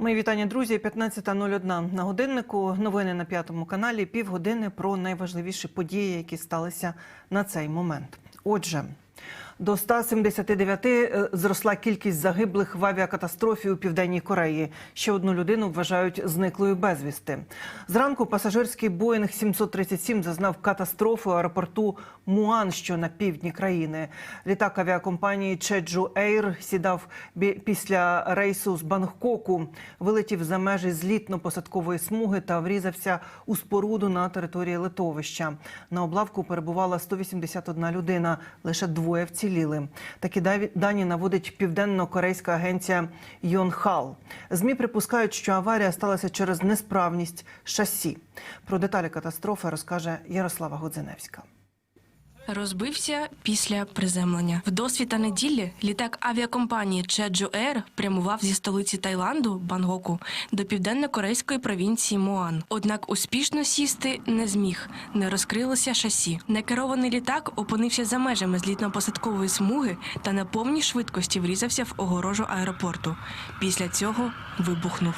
Мої вітання, друзі. 15.01 на годиннику. Новини на п'ятому каналі. Півгодини про найважливіші події, які сталися на цей момент. Отже. До 179 е, зросла кількість загиблих в авіакатастрофі у південній Кореї. Ще одну людину вважають зниклою безвісти. Зранку пасажирський Боїнг 737 зазнав катастрофи у аеропорту Муан, що на півдні країни. Літак авіакомпанії Чеджу Ейр сідав після рейсу з Бангкоку, вилетів за межі злітно-посадкової смуги та врізався у споруду на території литовища. На облавку перебувала 181 людина, лише двоє вціліли. Такі дані наводить південно-корейська агенція Йонхал. Змі припускають, що аварія сталася через несправність шасі. Про деталі катастрофи розкаже Ярослава Годзиневська. Розбився після приземлення. В досвіта неділі літак авіакомпанії Jeju Air прямував зі столиці Таїланду Бангоку до південно-корейської провінції Моан. Однак успішно сісти не зміг. Не розкрилося шасі. Некерований літак опинився за межами злітно-посадкової смуги та на повній швидкості врізався в огорожу аеропорту. Після цього вибухнув.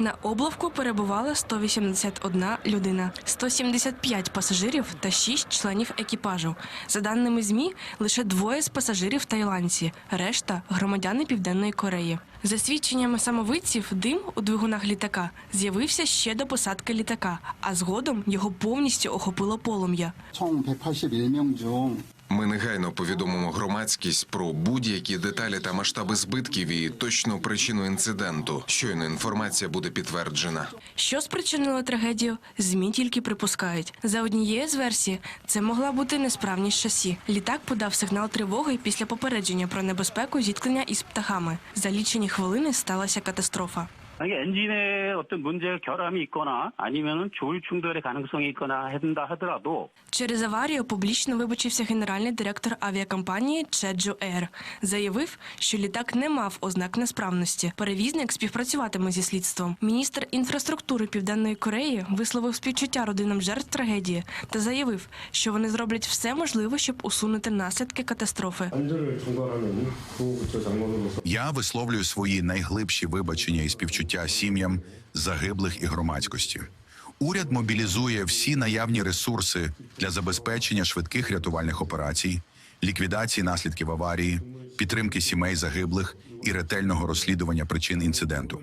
На облавку перебувала 181 людина, 175 пасажирів та 6 членів екіпажу. За даними ЗМІ, лише двоє з пасажирів таїландці, решта громадяни Південної Кореї. За свідченнями самовидців, дим у двигунах літака з'явився ще до посадки літака, а згодом його повністю охопило полум'я. Ми негайно повідомимо громадськість про будь-які деталі та масштаби збитків і точну причину інциденту. Щойно інформація буде підтверджена. Що спричинило трагедію? Змі тільки припускають. За однією з версій, це могла бути несправність шасі. Літак подав сигнал тривоги після попередження про небезпеку зіткнення із птахами. За лічені хвилини сталася катастрофа. 만약에 엔진에 어떤 문제가 결함이 있거나 아니면은 조율 충돌의 가능성이 있거나 한다 하더라도 Через аварію публічно вибачився генеральний директор авіакомпанії Jeju Air. Заявив, що літак не мав ознак несправності. Перевізник співпрацюватиме зі слідством. Міністр інфраструктури Південної Кореї висловив співчуття родинам жертв трагедії та заявив, що вони зроблять все можливе, щоб усунути наслідки катастрофи. 안전을 총괄하는 구호부처 장관으로서 Я висловлюю свої найглибші вибачення і співчуття сім'ям загиблих і громадськості. Уряд мобілізує всі наявні ресурси для забезпечення швидких рятувальних операцій, ліквідації наслідків аварії, підтримки сімей загиблих і ретельного розслідування причин інциденту.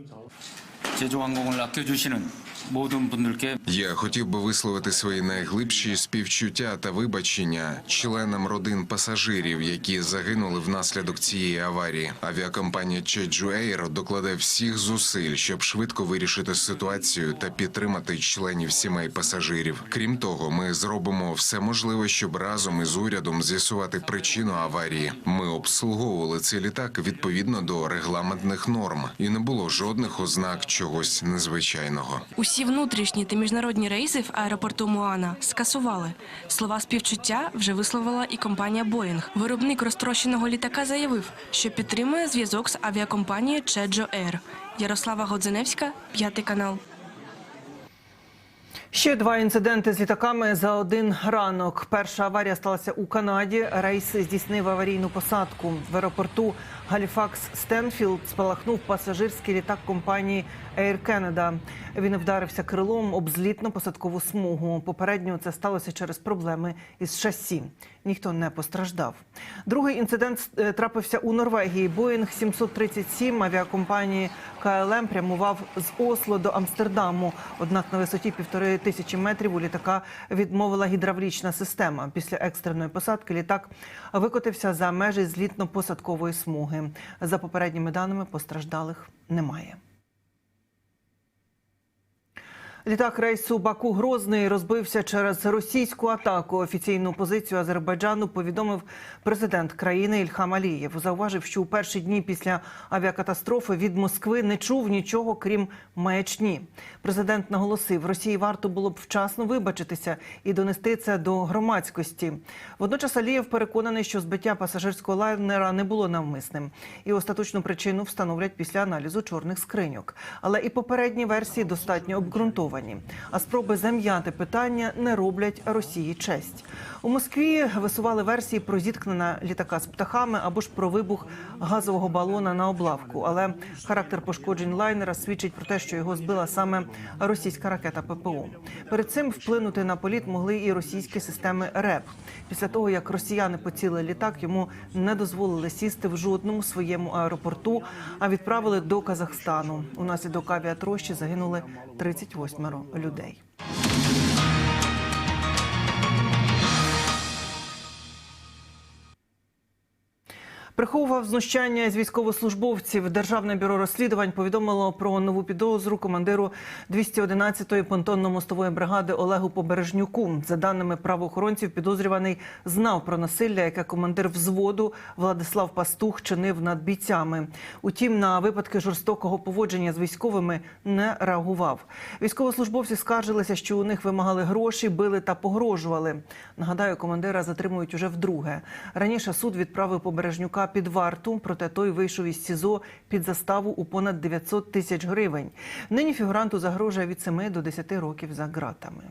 Я хотів би висловити свої найглибші співчуття та вибачення членам родин пасажирів, які загинули внаслідок цієї аварії. Авіакомпанія Чеджу Ейр докладе всіх зусиль, щоб швидко вирішити ситуацію та підтримати членів сімей пасажирів. Крім того, ми зробимо все можливе, щоб разом із урядом з'ясувати причину аварії. Ми обслуговували цей літак відповідно до регламентних норм, і не було жодних ознак чогось незвичайного. Усі внутрішні та міжнародні рейси в аеропорту Муана скасували. Слова співчуття вже висловила і компанія Боїнг. Виробник розтрощеного літака заявив, що підтримує зв'язок з авіакомпанією Jeju Air. Ярослава Годзиневська, п'ятий канал. Ще два інциденти з літаками за один ранок. Перша аварія сталася у Канаді. Рейс здійснив аварійну посадку в аеропорту Галіфакс Стенфілд. Спалахнув пасажирський літак компанії Air Canada. Він вдарився крилом об злітно-посадкову смугу. Попередньо це сталося через проблеми із шасі. Ніхто не постраждав. Другий інцидент е, трапився у Норвегії. Боїнг 737 авіакомпанії КЛМ прямував з Осло до Амстердаму. Однак на висоті півтори тисячі метрів у літака відмовила гідравлічна система. Після екстреної посадки літак викотився за межі злітно-посадкової смуги. За попередніми даними постраждалих немає. Літак рейсу Баку Грозний розбився через російську атаку. Офіційну позицію Азербайджану повідомив президент країни Ільхам Алієв. Зауважив, що у перші дні після авіакатастрофи від Москви не чув нічого крім маячні. Президент наголосив, Росії варто було б вчасно вибачитися і донести це до громадськості. Водночас Алієв переконаний, що збиття пасажирського лайнера не було навмисним, і остаточну причину встановлять після аналізу чорних скриньок. Але і попередні версії достатньо обґрунтовані. Проігноровані. А спроби зам'яти питання не роблять Росії честь. У Москві висували версії про зіткнення літака з птахами або ж про вибух газового балона на облавку. Але характер пошкоджень лайнера свідчить про те, що його збила саме російська ракета ППО. Перед цим вплинути на політ могли і російські системи РЕП. Після того як росіяни поцілили літак, йому не дозволили сісти в жодному своєму аеропорту, а відправили до Казахстану. Унаслідок авіатрощі загинули 38 людей. Приховував знущання з військовослужбовців. Державне бюро розслідувань повідомило про нову підозру командиру 211-ї понтонно-мостової бригади Олегу Побережнюку. За даними правоохоронців, підозрюваний знав про насилля, яке командир взводу Владислав Пастух чинив над бійцями. Утім, на випадки жорстокого поводження з військовими не реагував. Військовослужбовці скаржилися, що у них вимагали гроші, били та погрожували. Нагадаю, командира затримують уже вдруге. Раніше суд відправив Побережнюка під варту, проте той вийшов із СІЗО під заставу у понад 900 тисяч гривень. Нині фігуранту загрожує від 7 до 10 років за ґратами.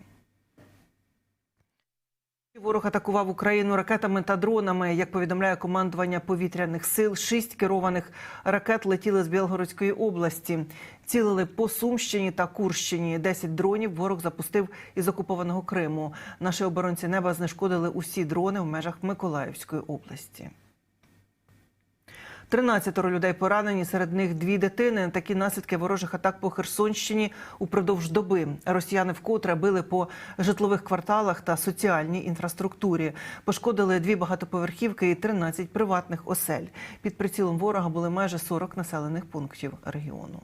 Ворог атакував Україну ракетами та дронами. Як повідомляє командування повітряних сил, шість керованих ракет летіли з Білгородської області. Цілили по Сумщині та Курщині. Десять дронів ворог запустив із окупованого Криму. Наші оборонці неба знешкодили усі дрони в межах Миколаївської області. 13 людей поранені, серед них дві дитини. Такі наслідки ворожих атак по Херсонщині упродовж доби. Росіяни вкотре били по житлових кварталах та соціальній інфраструктурі. Пошкодили дві багатоповерхівки і 13 приватних осель. Під прицілом ворога були майже 40 населених пунктів регіону.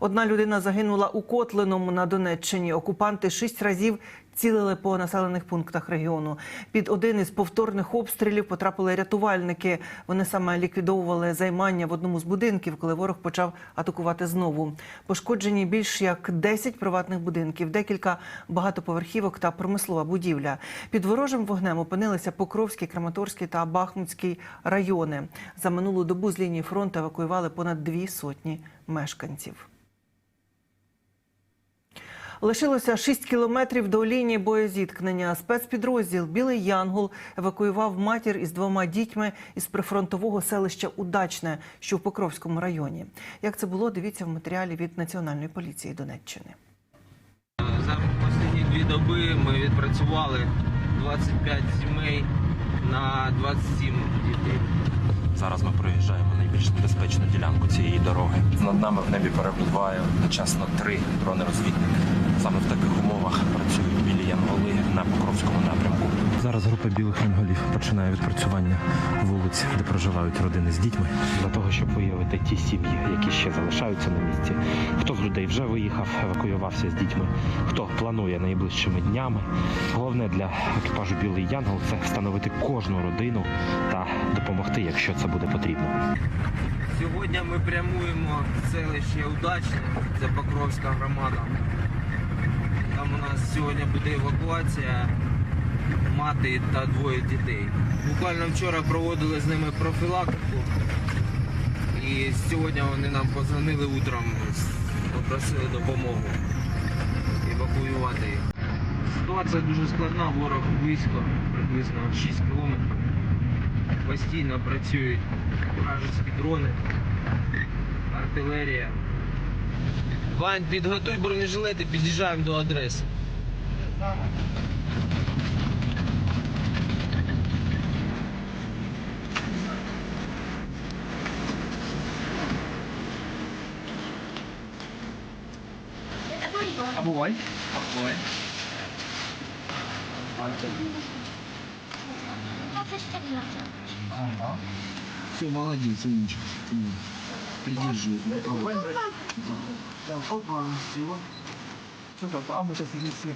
Одна людина загинула у Котлиному на Донеччині. Окупанти шість разів цілили по населених пунктах регіону. Під один із повторних обстрілів потрапили рятувальники. Вони саме ліквідовували займання в одному з будинків, коли ворог почав атакувати знову. Пошкоджені більш як 10 приватних будинків, декілька багатоповерхівок та промислова будівля. Під ворожим вогнем опинилися Покровський, Краматорський та Бахмутський райони. За минулу добу з лінії фронту евакуювали понад дві сотні мешканців. Лишилося 6 кілометрів до лінії боєзіткнення. Спецпідрозділ Білий Янгол евакуював матір із двома дітьми із прифронтового селища Удачне, що в Покровському районі. Як це було, дивіться в матеріалі від Національної поліції Донеччини. За останні дві доби ми відпрацювали 25 сімей на 27 дітей. Зараз ми проїжджаємо найбільш небезпечну ділянку цієї дороги. Над нами в небі перебуває одночасно три дрони-розвідники. Саме в таких умовах працюють білі янголи на Покровському напрямку. Зараз група білих янголів починає відпрацювання вулиць, де проживають родини з дітьми, для того, щоб виявити ті сім'ї, які ще залишаються на місці. Хто з людей вже виїхав, евакуювався з дітьми, хто планує найближчими днями. Головне для екіпажу Білий Янгол це встановити кожну родину та допомогти, якщо це буде потрібно. Сьогодні ми прямуємо в селище Удачне, це Покровська громада. Там у нас сьогодні буде евакуація мати та двоє дітей. Буквально вчора проводили з ними профілактику. І сьогодні вони нам позвонили утром, попросили допомогу евакуювати їх. Ситуація дуже складна, ворог близько, приблизно 6 кілометрів. Постійно працюють вражеські дрони, артилерія. Вань, підготуй бронежилети, під'їжджаємо до адреси. Обувай. Обувай. Все, молодец, умничка. Придержи. でも僕は自分ちょっとあんまり好きですよ。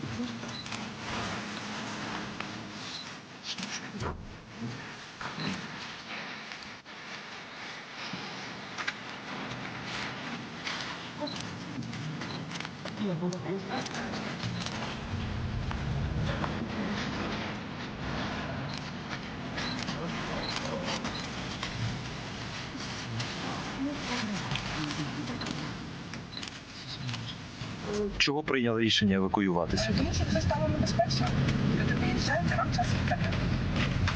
Ja, wunderbar. Чого прийняли рішення евакуюватися? Тому що це стало небезпечно. Люди виїжджають, а час їхати.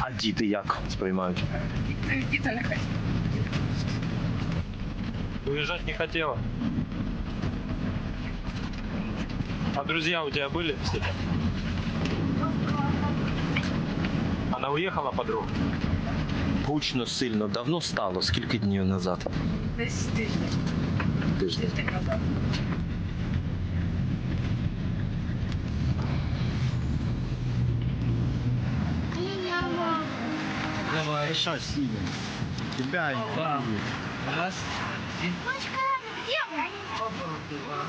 А діти як сприймають? Діти, діти не хочуть. Уезжать не хотела. А друзья у тебя были все? Она уехала подруга? Гучно сильно давно стало, скільки днів назад? Десь тиждень. Тиждень. Тиждень назад. давай. Еще сильно. Тебя. Опа. Раз. И... Опа, два.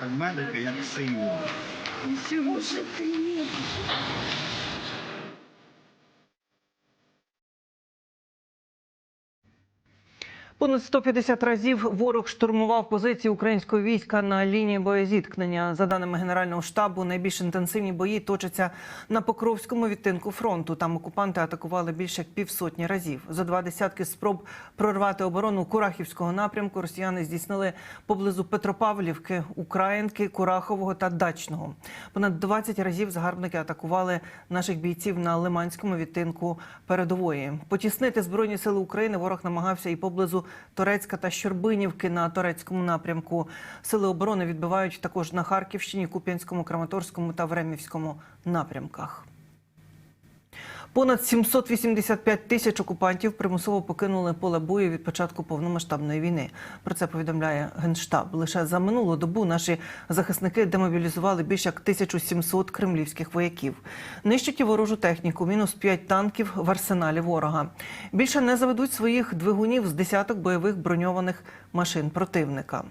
Пальмедика як сила. Усього ж ты метри. Понад 150 разів ворог штурмував позиції українського війська на лінії боєзіткнення. За даними Генерального штабу, найбільш інтенсивні бої точаться на Покровському відтинку фронту. Там окупанти атакували більше як півсотні разів. За два десятки спроб прорвати оборону Курахівського напрямку росіяни здійснили поблизу Петропавлівки, Українки, Курахового та Дачного. Понад 20 разів загарбники атакували наших бійців на Лиманському відтинку передової. Потіснити збройні сили України ворог намагався і поблизу Торецька та Щорбинівки на Торецькому напрямку. Сили оборони відбивають також на Харківщині, Куп'янському, Краматорському та Времівському напрямках. Понад 785 тисяч окупантів примусово покинули поле бою від початку повномасштабної війни. Про це повідомляє Генштаб. Лише за минулу добу наші захисники демобілізували більше як 1700 кремлівських вояків. Нищать і ворожу техніку, мінус 5 танків в арсеналі ворога. Більше не заведуть своїх двигунів з десяток бойових броньованих машин противника.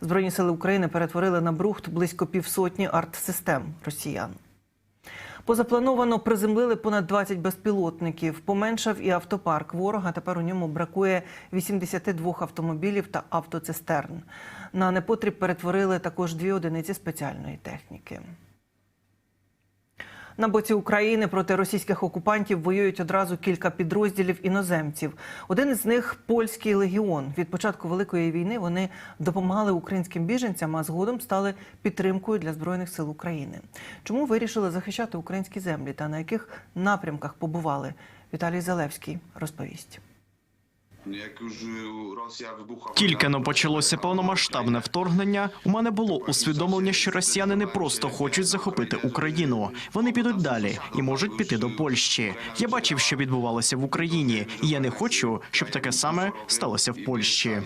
Збройні сили України перетворили на брухт близько півсотні артсистем росіян. Позаплановано приземлили понад 20 безпілотників. Поменшав і автопарк ворога. Тепер у ньому бракує 82 автомобілів та автоцистерн. На непотріб перетворили також дві одиниці спеціальної техніки. На боці України проти російських окупантів воюють одразу кілька підрозділів іноземців. Один із них польський легіон. Від початку великої війни вони допомагали українським біженцям, а згодом стали підтримкою для збройних сил України. Чому вирішили захищати українські землі та на яких напрямках побували? Віталій Залевський розповість. Тільки но почалося повномасштабне вторгнення. У мене було усвідомлення, що росіяни не просто хочуть захопити Україну. Вони підуть далі і можуть піти до Польщі. Я бачив, що відбувалося в Україні, і я не хочу, щоб таке саме сталося в Польщі.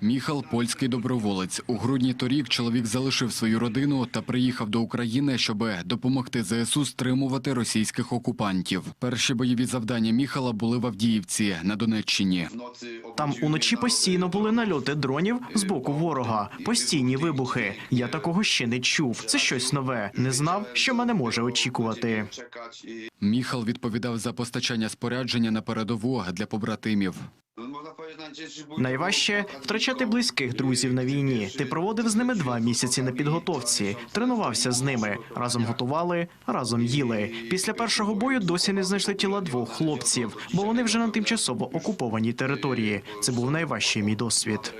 Міхал польський доброволець. У грудні торік чоловік залишив свою родину та приїхав до України, щоб допомогти ЗСУ стримувати російських окупантів. Перші бойові завдання Міхала були в Авдіївці на Донеччині. Там уночі постійно були нальоти дронів з боку ворога, постійні вибухи. Я такого ще не чув. Це щось нове. Не знав, що мене може очікувати. Міхал відповідав за постачання спорядження на передову для побратимів. Найважче втрачати близьких друзів на війні. Ти проводив з ними два місяці на підготовці, тренувався з ними, разом готували, разом їли. Після першого бою досі не знайшли тіла двох хлопців, бо вони вже на тимчасово окупованій території. Це був найважчий мій досвід.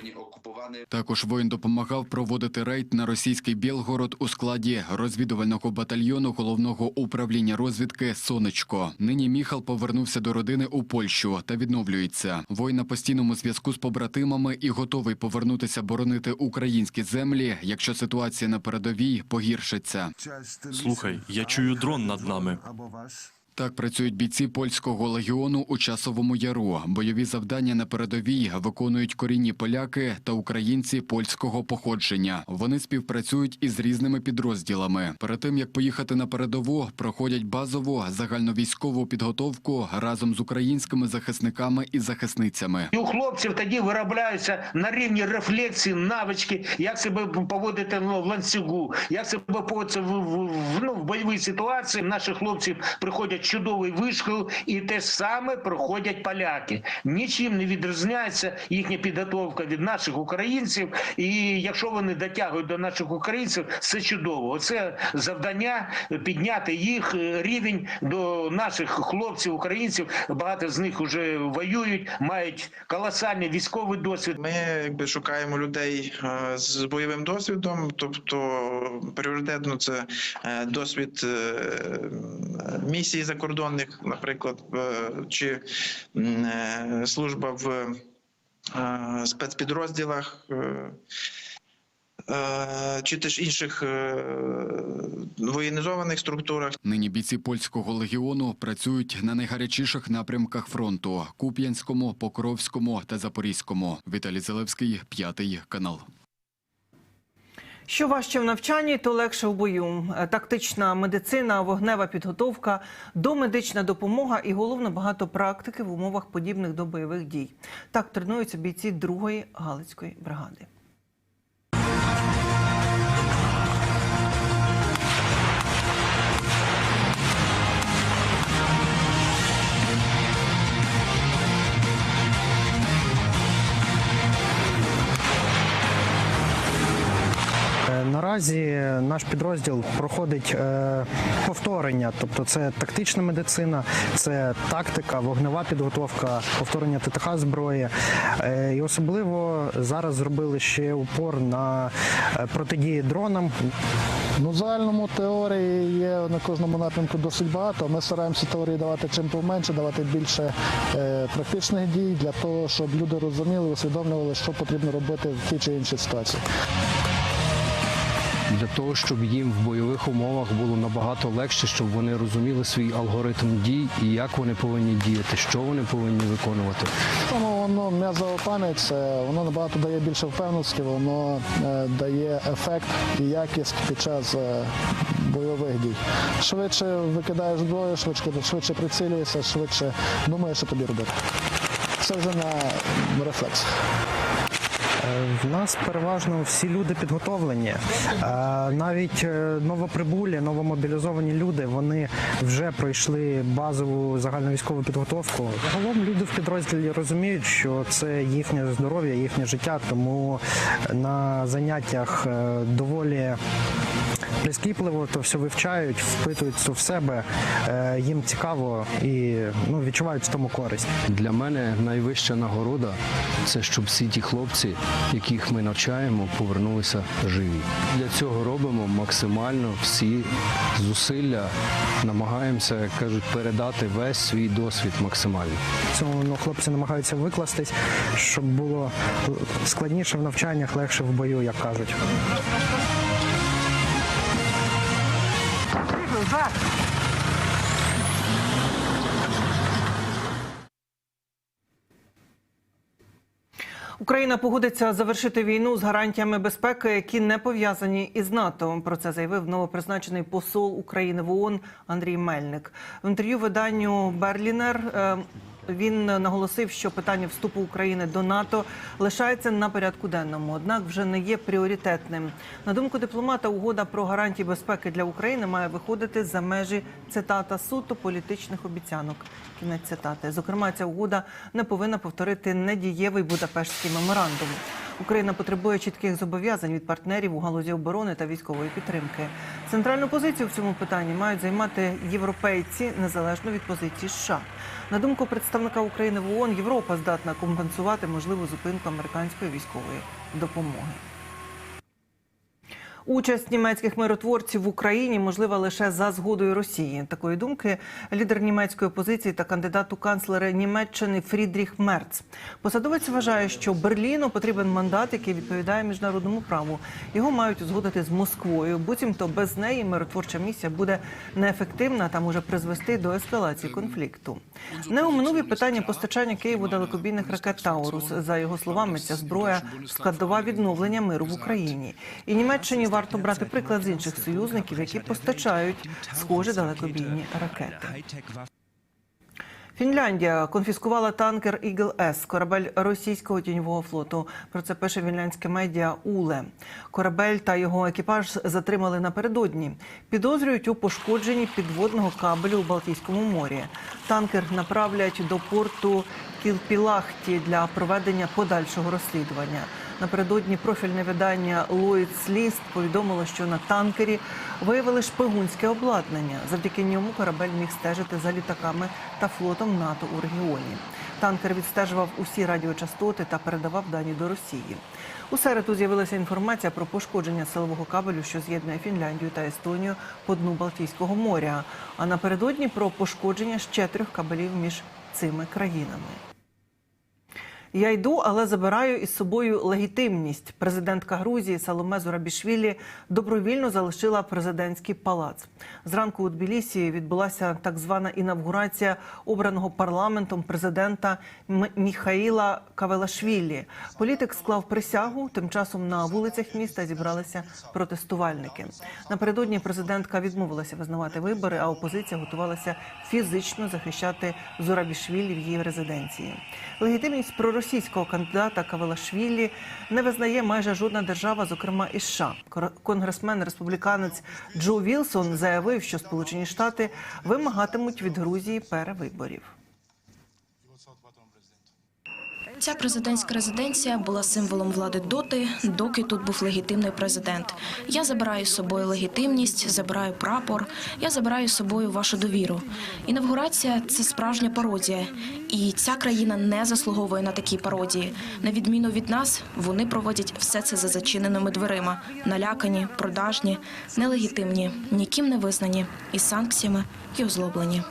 Також воїн допомагав проводити рейд на російський Білгород у складі розвідувального батальйону головного управління розвідки Сонечко. Нині Міхал повернувся до родини у Польщу та відновлюється. Воїн на постійному зв'язку з побратимами і готовий повернутися боронити українські землі, якщо ситуація на передовій погіршиться. Слухай, я чую дрон над нами. Так працюють бійці польського легіону у часовому яру. Бойові завдання на передовій виконують корінні поляки та українці польського походження. Вони співпрацюють із різними підрозділами. Перед тим як поїхати на передову, проходять базову загальновійськову підготовку разом з українськими захисниками і захисницями. І у хлопців тоді виробляються на рівні рефлексії, навички, як себе поводити ну, в ланцюгу, як себе поводити в, в, в, ну, в бойовій ситуації. Наші хлопці приходять чудовий вишкіл, і те саме проходять поляки. Нічим не відрізняється їхня підготовка від наших українців. І якщо вони дотягують до наших українців, це чудово. Оце завдання підняти їх е, рівень до наших хлопців, українців. Багато з них вже воюють, мають колосальний військовий досвід. Ми якби шукаємо людей е, з бойовим досвідом, тобто пріоритетно це е, досвід е, місій закордонних, наприклад, чи е, служба в е, спецпідрозділах. е, Чи теж інших воєнізованих структурах, Нині бійці польського легіону працюють на найгарячіших напрямках фронту: Куп'янському, Покровському та Запорізькому. Віталій Зелевський, п'ятий канал. Що важче в навчанні, то легше в бою. Е, Тактична медицина, вогнева підготовка, домедична допомога і головно багато практики в умовах подібних до бойових дій. Так тренуються бійці другої галицької бригади. Наразі наш підрозділ проходить е, повторення, тобто це тактична медицина, це тактика, вогнева підготовка, повторення ТТХ зброї. Е, І особливо зараз зробили ще упор на е, протидії дронам. Ну, загальному теорії є на кожному напрямку досить багато. Ми стараємося теорії давати чим поменше, давати більше е, практичних дій для того, щоб люди розуміли, усвідомлювали, що потрібно робити в тій чи іншій ситуації. Для того, щоб їм в бойових умовах було набагато легше, щоб вони розуміли свій алгоритм дій і як вони повинні діяти, що вони повинні виконувати. Тому воно м'язова пам'ять, воно набагато дає більше впевненості, воно е, дає ефект і якість під час е, бойових дій. Швидше викидаєш зброю, швидше, швидше прицілюєшся, швидше думаєш, що тобі робити. Це вже на рефлекс. Е, В нас переважно всі люди підготовлені. Е, Навіть е, новоприбулі, новомобілізовані люди, вони вже пройшли базову загальновійськову підготовку. Загалом люди в підрозділі розуміють, що це їхнє здоров'я, їхнє життя, тому на заняттях доволі прискіпливо то все вивчають, впитують це в себе. Е, Їм цікаво і ну, відчувають в тому користь. Для мене найвища нагорода це щоб всі ті хлопці, яких ми навчаємо, повернулися живі. Для цього робимо максимально всі зусилля, намагаємося, як кажуть, передати весь свій досвід максимально. цьому ну, хлопці намагаються викластись, щоб було складніше в навчаннях, легше в бою, як кажуть. Україна погодиться завершити війну з гарантіями безпеки, які не пов'язані із НАТО. Про це заявив новопризначений посол України в ООН Андрій Мельник. В інтерв'ю виданню Берлінер е, він наголосив, що питання вступу України до НАТО лишається на порядку денному, однак вже не є пріоритетним. На думку дипломата, угода про гарантії безпеки для України має виходити за межі цитата суто політичних обіцянок. Кінець цитати. Зокрема, ця угода не повинна повторити недієвий Будапештський меморандум. Україна потребує чітких зобов'язань від партнерів у галузі оборони та військової підтримки. Центральну позицію в цьому питанні мають займати європейці незалежно від позиції США. На думку представника України в ООН, Європа здатна компенсувати можливу зупинку американської військової допомоги. Участь німецьких миротворців в Україні можлива лише за згодою Росії. Такої думки лідер німецької опозиції та кандидат у канцлери Німеччини Фрідріх Мерц. Посадовець вважає, що Берліну потрібен мандат, який відповідає міжнародному праву. Його мають узгодити з Москвою. Буцімто без неї миротворча місія буде неефективна та може призвести до ескалації конфлікту. Не оминув і питання постачання Києву далекобійних ракет Таурус. За його словами, ця зброя складова відновлення миру в Україні. І Німеччині варто брати приклад з інших союзників, які постачають схожі далекобійні ракети. Фінляндія конфіскувала танкер Ігл С, корабель російського тіньового флоту. Про це пише фінляндське медіа Уле. Корабель та його екіпаж затримали напередодні. Підозрюють у пошкодженні підводного кабелю у Балтійському морі. Танкер направлять до порту Кілпілахті для проведення подальшого розслідування. Напередодні профільне видання Lloyd's List повідомило, що на танкері виявили шпигунське обладнання. Завдяки ньому корабель міг стежити за літаками та флотом НАТО у регіоні. Танкер відстежував усі радіочастоти та передавав дані до Росії. У середу з'явилася інформація про пошкодження силового кабелю, що з'єднує Фінляндію та Естонію по дну Балтійського моря. А напередодні про пошкодження ще трьох кабелів між цими країнами. Я йду, але забираю із собою легітимність. Президентка Грузії Саломе Зурабішвілі добровільно залишила президентський палац. Зранку у Тбілісі відбулася так звана інавгурація обраного парламентом президента Міхаїла Кавелашвілі. Політик склав присягу. Тим часом на вулицях міста зібралися протестувальники. Напередодні президентка відмовилася визнавати вибори, а опозиція готувалася фізично захищати Зурабішвілі в її резиденції. Легітимність проросійського кандидата Кавелашвілі не визнає майже жодна держава, зокрема і США. Конгресмен республіканець Джо Вілсон заявив, що Сполучені Штати вимагатимуть від Грузії перевиборів. Ця президентська резиденція була символом влади доти, доки тут був легітимний президент. Я забираю з собою легітимність, забираю прапор, я забираю з собою вашу довіру. Інавгурація це справжня пародія, і ця країна не заслуговує на такі пародії. На відміну від нас, вони проводять все це за зачиненими дверима, налякані, продажні, нелегітимні, ніким не визнані, із санкціями і озлоблені.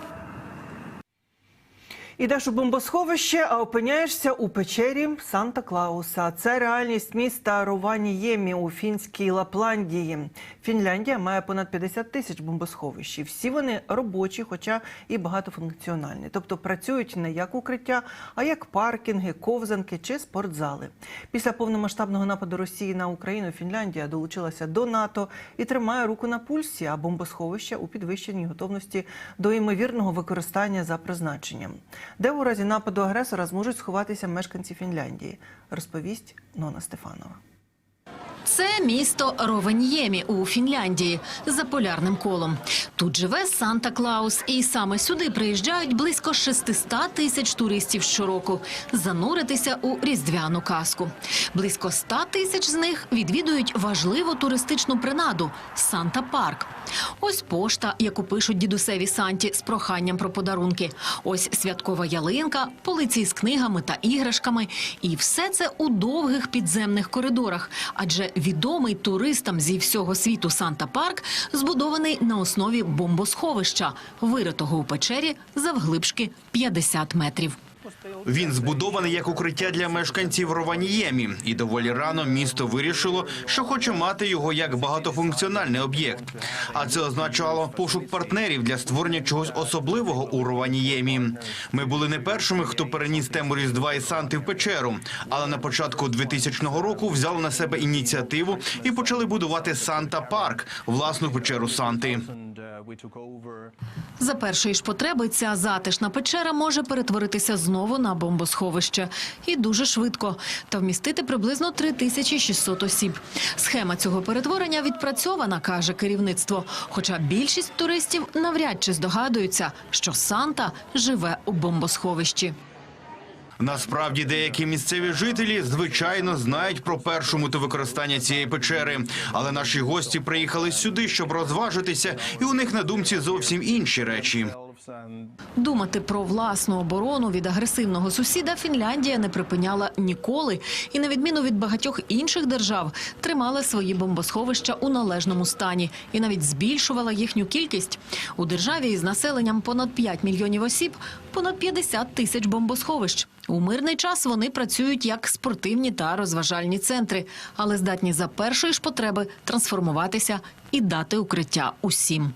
Ідеш у бомбосховище, а опиняєшся у печері Санта Клауса. Це реальність міста Рованіємі у фінській Лапландії. Фінляндія має понад 50 тисяч бомбосховищ. Всі вони робочі, хоча і багатофункціональні. Тобто працюють не як укриття, а як паркінги, ковзанки чи спортзали. Після повномасштабного нападу Росії на Україну Фінляндія долучилася до НАТО і тримає руку на пульсі, а бомбосховища у підвищеній готовності до ймовірного використання за призначенням. Де у разі нападу агресора зможуть сховатися мешканці Фінляндії, розповість Нона Стефанова. Це місто Ровенємі у Фінляндії за полярним колом. Тут живе Санта Клаус, і саме сюди приїжджають близько 600 тисяч туристів щороку зануритися у різдвяну казку. Близько 100 тисяч з них відвідують важливу туристичну принаду Санта Парк. Ось пошта, яку пишуть дідусеві Санті з проханням про подарунки. Ось святкова ялинка, полиці з книгами та іграшками. І все це у довгих підземних коридорах. Адже відомий туристам зі всього світу Санта Парк збудований на основі бомбосховища, виритого у печері завглибшки 50 метрів. Він збудований як укриття для мешканців Рованіємі, і доволі рано місто вирішило, що хоче мати його як багатофункціональний об'єкт. А це означало пошук партнерів для створення чогось особливого у Рованіємі. Ми були не першими, хто переніс тему Різдва і Санти в печеру, але на початку 2000 року взяли на себе ініціативу і почали будувати Санта Парк, власну печеру Санти. За першої ж потреби ця затишна печера може перетворитися знову на бомбосховище. І дуже швидко. Та вмістити приблизно 3600 осіб. Схема цього перетворення відпрацьована, каже керівництво. Хоча більшість туристів навряд чи здогадуються, що Санта живе у бомбосховищі. Насправді деякі місцеві жителі звичайно знають про першу мету використання цієї печери, але наші гості приїхали сюди, щоб розважитися, і у них на думці зовсім інші речі. Думати про власну оборону від агресивного сусіда Фінляндія не припиняла ніколи і, на відміну від багатьох інших держав, тримала свої бомбосховища у належному стані і навіть збільшувала їхню кількість. У державі із населенням понад 5 мільйонів осіб понад 50 тисяч бомбосховищ. У мирний час вони працюють як спортивні та розважальні центри, але здатні за першої ж потреби трансформуватися і дати укриття усім.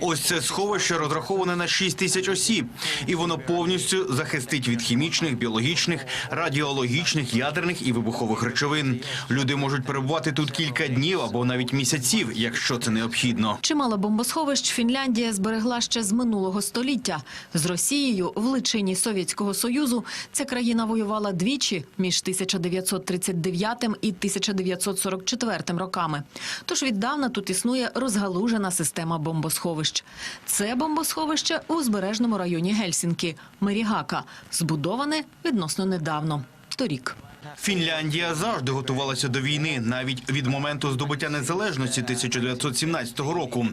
Ось це сховище розраховане на 6 тисяч осіб, і воно повністю захистить від хімічних, біологічних, радіологічних, ядерних і вибухових речовин. Люди можуть перебувати тут кілька днів або навіть місяців, якщо це необхідно. Чимало бомбосховищ Фінляндія зберегла ще з минулого століття. З Росією в личині Совєтського Союзу ця країна воювала двічі між 1939 і 1944 роками. Тож віддавна тут існує розгалужена система бомбосховищ. Це бомбосховище у збережному районі Гельсінкі – Мерігака, збудоване відносно недавно – торік. Фінляндія завжди готувалася до війни, навіть від моменту здобуття незалежності 1917 року.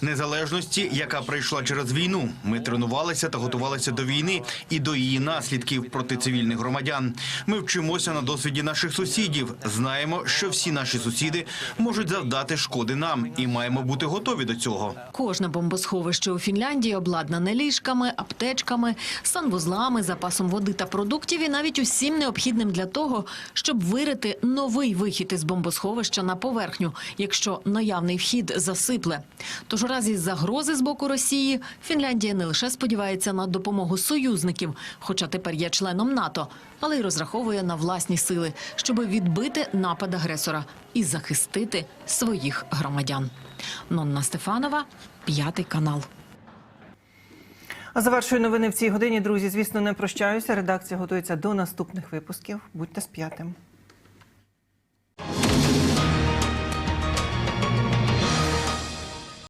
Незалежності, яка прийшла через війну. Ми тренувалися та готувалися до війни і до її наслідків проти цивільних громадян. Ми вчимося на досвіді наших сусідів. Знаємо, що всі наші сусіди можуть завдати шкоди нам, і маємо бути готові до цього. Кожне бомбосховище у Фінляндії обладнане ліжками, аптечками, санвузлами, запасом води та продуктів і навіть усім необхідним для того, щоб вирити новий вихід із бомбосховища на поверхню, якщо наявний вхід засипле. Тож у разі загрози з боку Росії Фінляндія не лише сподівається на допомогу союзників, хоча тепер є членом НАТО, але й розраховує на власні сили, щоб відбити напад агресора і захистити своїх громадян. Нонна Стефанова, п'ятий канал. А завершую новини в цій годині. Друзі, звісно, не прощаюся. Редакція готується до наступних випусків. Будьте з п'ятим.